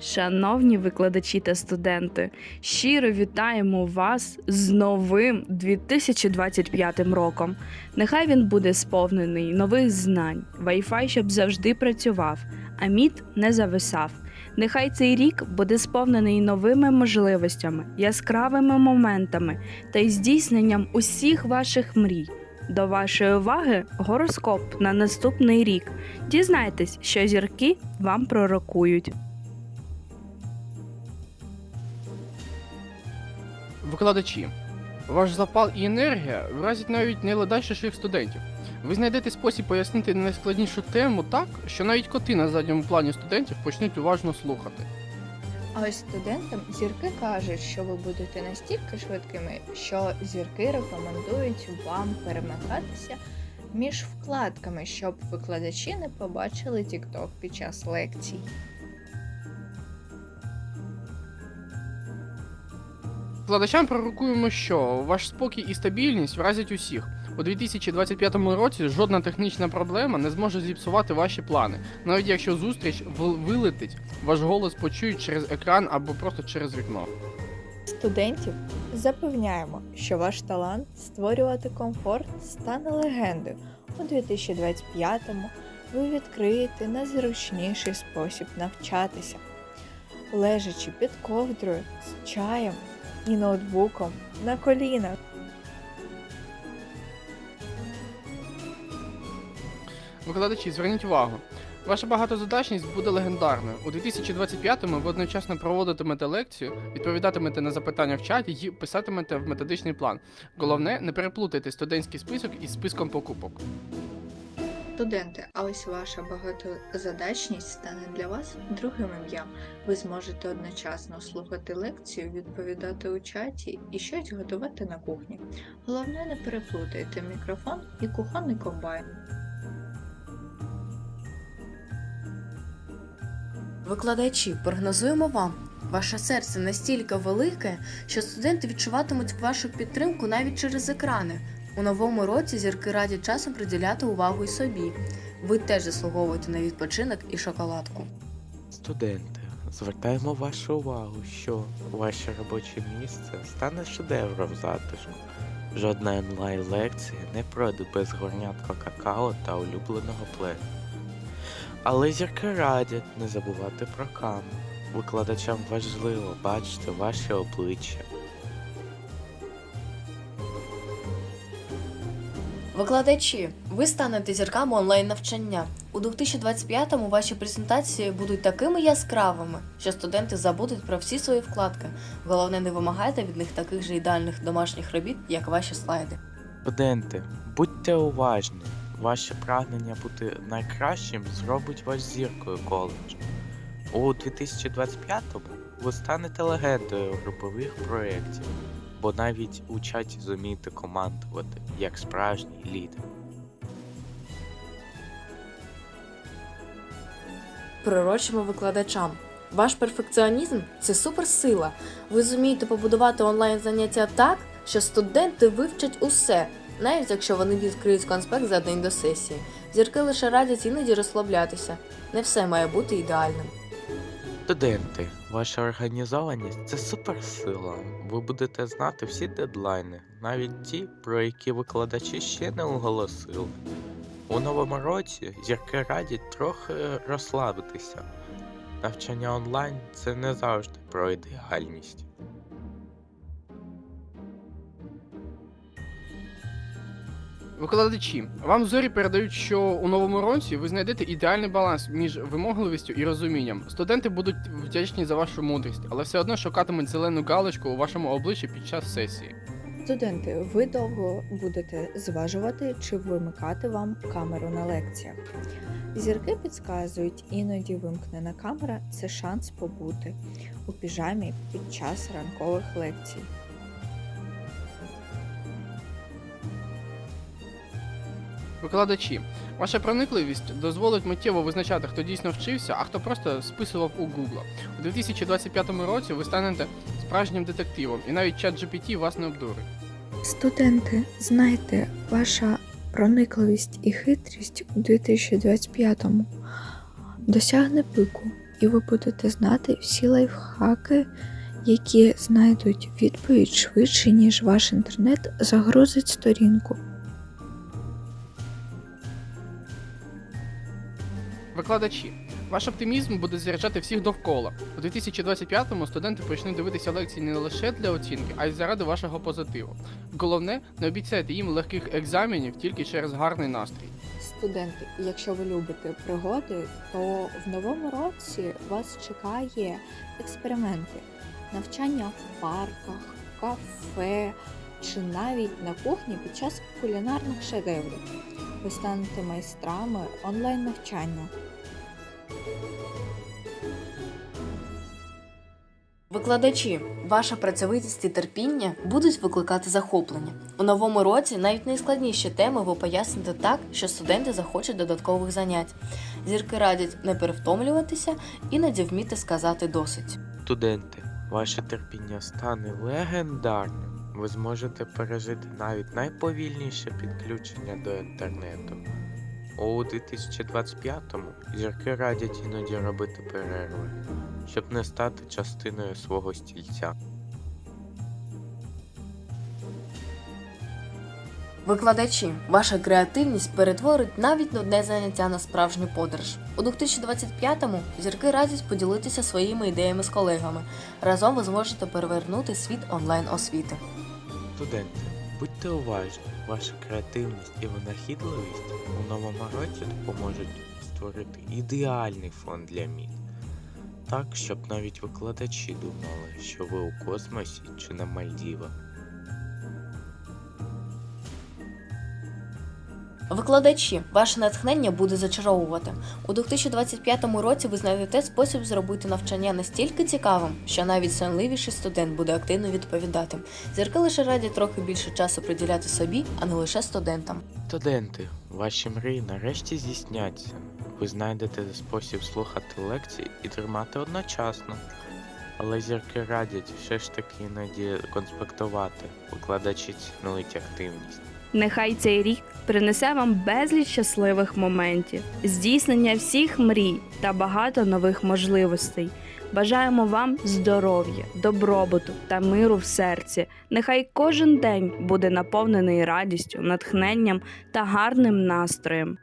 Шановні викладачі та студенти, щиро вітаємо вас з новим 2025 роком. Нехай він буде сповнений нових знань, Wi-Fi, щоб завжди працював, а міт не зависав. Нехай цей рік буде сповнений новими можливостями, яскравими моментами та й здійсненням усіх ваших мрій. До вашої уваги гороскоп на наступний рік. Дізнайтесь, що зірки вам пророкують. Викладачі. Ваш запал і енергія вразять навіть найледачіших студентів. Ви знайдете спосіб пояснити найскладнішу тему так, що навіть коти на задньому плані студентів почнуть уважно слухати. А ось студентам зірки кажуть, що ви будете настільки швидкими, що зірки рекомендують вам перемикатися між вкладками, щоб викладачі не побачили TikTok під час лекцій. Викладачам пророкуємо, що ваш спокій і стабільність вразять усіх. У 2025 році жодна технічна проблема не зможе зіпсувати ваші плани, навіть якщо зустріч вилетить, ваш голос почують через екран або просто через вікно. Студентів запевняємо, що ваш талант створювати комфорт стане легендою. У 2025-му ви відкриєте найзручніший спосіб навчатися, лежачи під ковдрою з чаєм і ноутбуком на колінах. Викладачі, зверніть увагу. Ваша багатозадачність буде легендарною. У 2025-му ви одночасно проводитимете лекцію, відповідатимете на запитання в чаті і писатимете в методичний план. Головне, не переплутайте студентський список із списком покупок. Студенти, а ось ваша багатозадачність стане для вас другим ім'ям. Ви зможете одночасно слухати лекцію, відповідати у чаті і щось готувати на кухні. Головне, не переплутайте мікрофон і кухонний комбайн. Викладачі, прогнозуємо вам. Ваше серце настільки велике, що студенти відчуватимуть вашу підтримку навіть через екрани. У новому році зірки радять часом приділяти увагу й собі. Ви теж заслуговуєте на відпочинок і шоколадку. Студенти, звертаємо вашу увагу, що ваше робоче місце стане шедевром затишку. Жодна онлайн-лекція не пройде без горнятка какао та улюбленого плену. Але зірки радять не забувати про камеру. Викладачам важливо бачити ваші обличчя. Викладачі, ви станете зірками онлайн-навчання. У 2025-му ваші презентації будуть такими яскравими, що студенти забудуть про всі свої вкладки. Головне, не вимагайте від них таких же ідеальних домашніх робіт, як ваші слайди. Студенти, будьте уважні. Ваше прагнення бути найкращим зробить вас зіркою коледжу. У 2025-му ви станете легендою групових проєктів, бо навіть у чаті зумієте командувати як справжній лідер. Пророчимо викладачам. Ваш перфекціонізм це суперсила. Ви зумієте побудувати онлайн заняття так, що студенти вивчать усе, навіть якщо вони відкриють конспект за день до сесії. Зірки лише радять іноді розслаблятися. Не все має бути ідеальним. Студенти, ваша організованість це суперсила. Ви будете знати всі дедлайни, навіть ті, про які викладачі ще не оголосили. У новому році зірки радять трохи розслабитися. Навчання онлайн це не завжди про ідеальність. Викладачі, вам зорі передають, що у новому році ви знайдете ідеальний баланс між вимогливістю і розумінням. Студенти будуть вдячні за вашу мудрість, але все одно шукатимуть зелену галочку у вашому обличчі під час сесії. Студенти, ви довго будете зважувати, чи вимикати вам камеру на лекціях. Зірки підказують, іноді вимкнена камера це шанс побути у піжамі під час ранкових лекцій. Викладачі, ваша проникливість дозволить миттєво визначати, хто дійсно вчився, а хто просто списував у Google. У 2025 році ви станете справжнім детективом, і навіть чат GPT вас не обдурить. Студенти, знайте, ваша проникливість і хитрість у 2025-му досягне пику. і ви будете знати всі лайфхаки, які знайдуть відповідь швидше, ніж ваш інтернет загрузить сторінку. Викладачі. Ваш оптимізм буде заряджати всіх довкола. У 2025-му студенти почнуть дивитися лекції не лише для оцінки, а й заради вашого позитиву. Головне, не обіцяйте їм легких екзаменів тільки через гарний настрій. Студенти, якщо ви любите пригоди, то в новому році вас чекає експерименти, навчання в парках, кафе чи навіть на кухні під час кулінарних шедеврів. Ви станете майстрами онлайн навчання. Викладачі, ваша працьовитість і терпіння будуть викликати захоплення. У новому році навіть найскладніші теми ви поясните так, що студенти захочуть додаткових занять. Зірки радять не перевтомлюватися, іноді вміти сказати досить. Студенти, ваше терпіння стане легендарним. Ви зможете пережити навіть найповільніше підключення до інтернету. У 2025-му зірки радять іноді робити перерви, щоб не стати частиною свого стільця. Викладачі, ваша креативність перетворить навіть нудне заняття на справжню подорож. У 2025-му зірки радять поділитися своїми ідеями з колегами. Разом ви зможете перевернути світ онлайн освіти. Студенти, будьте уважні, ваша креативність і винахідливість у новому році допоможуть створити ідеальний фон для міст. Так, щоб навіть викладачі думали, що ви у космосі чи на Мальдівах. Викладачі, ваше натхнення буде зачаровувати. У 2025 році ви знайдете спосіб зробити навчання настільки цікавим, що навіть сонливіший студент буде активно відповідати. Зірки лише радять трохи більше часу приділяти собі, а не лише студентам. Студенти, ваші мрії нарешті здійсняться. Ви знайдете спосіб слухати лекції і тримати одночасно. Але зірки радять все ж таки іноді конспектувати, викладачі цінують активність. Нехай цей рік принесе вам безліч щасливих моментів, здійснення всіх мрій та багато нових можливостей. Бажаємо вам здоров'я, добробуту та миру в серці. Нехай кожен день буде наповнений радістю, натхненням та гарним настроєм.